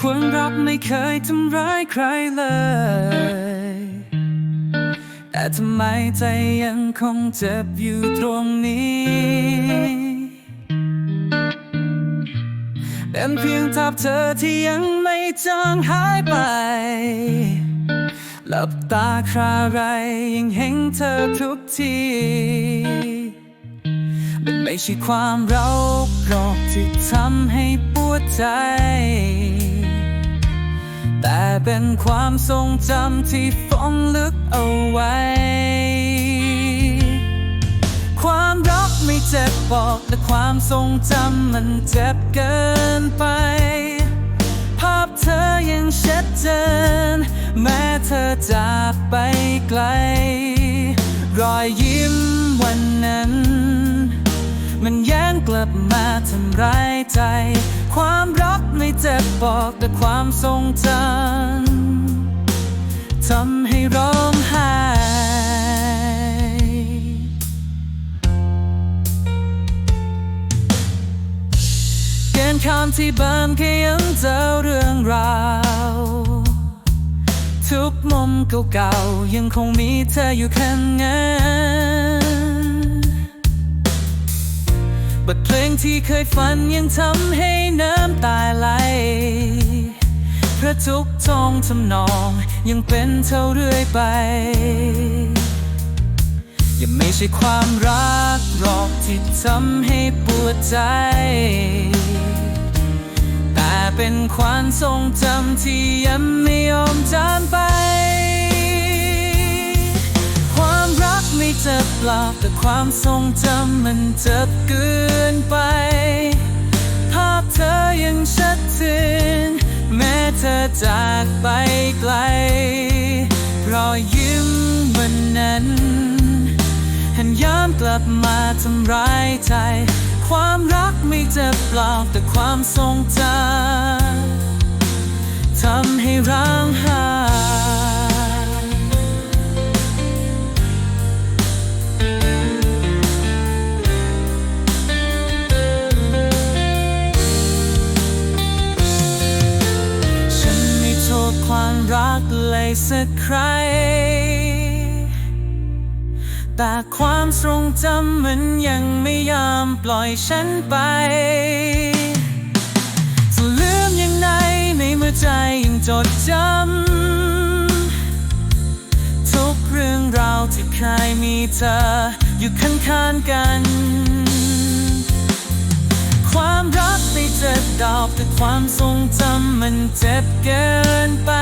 ควรรักไม่เคยทำร้ายใครเลย แต่ทำไมใจยังคงเจ็บอยู่ตรงนี้ เป็นเพียงภาพเธอที่ยังไม่จางหายไป หลับตาคราไรยังเห็นเธอทุกทีมันไม่ใช่ความเราหรอกที่ทำให้ปวดใจ เป็นความทรงจำที่ฝังลึกเอาไว้ ความรักไม่เจ็บบอกแต่ความทรงจำมันเจ็บเกินไป ภาพเธอยังชัดเจน แม้เธอจากไปไกล รอยยิ้มวันนั้น มันแย้งกลับมาทำร้ายใจ ความรักไม่เจ็บบอกแต่ความทรงจำทำให้ร้องไห้เขียนคำที่บ้านแค่ยังเจอเรื่องราวทุกมุมเก่าๆยังคงมีเธออยู่ข้างนั้น ที่เคยฝันยังทำให้น้ำตาไหลเพราะทุกทองทำนองยังเป็นเท่าเรื่อยไป ยังไม่ใช่ความรักหรอกที่ทำให้ปวดใจ แต่เป็นความทรงจำที่ยังไม่ยอมจางไป เจ็บหรอกแต่ความทรงจำมันเจ็บเกินไป ภาพเธอยังชัดเจนแม้เธอจากไปไกล รอยยิ้มวันนั้น หันย้อนกลับมาทำร้ายใจ ความรักไม่เจ็บหรอกแต่ความทรงจำ ความรักเลยสักใคร แต่ความทรงจำมันยังไม่ยอมปล่อยฉันไปจะลืมยังไงในเมื่อใจยังจดจำ ทุกเรื่องราวที่เคยมีเธออยู่ข้างๆกัน ความรักไม่เจ็บดอกแต่ความทรงจำมันเจ็บเกินไป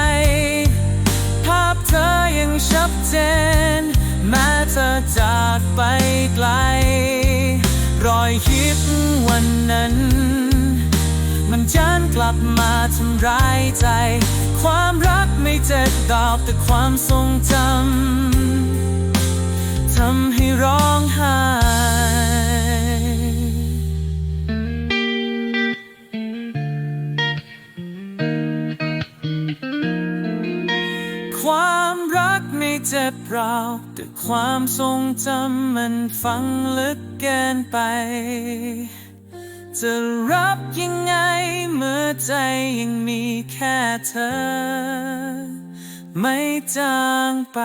ภาพเธอยังชัดเจน แม้เธอจากไปไกล รอยยิ้มวันนั้น มันย้อนกลับมาทำร้ายใจ ความรักไม่เจ็บดอกแต่ความทรงจำทำให้ เจ็บเราแต่ความทรงจำมันฝังลึกเกินไป จะรับยังไงเมื่อใจยังมีแค่เธอ ไม่จางไป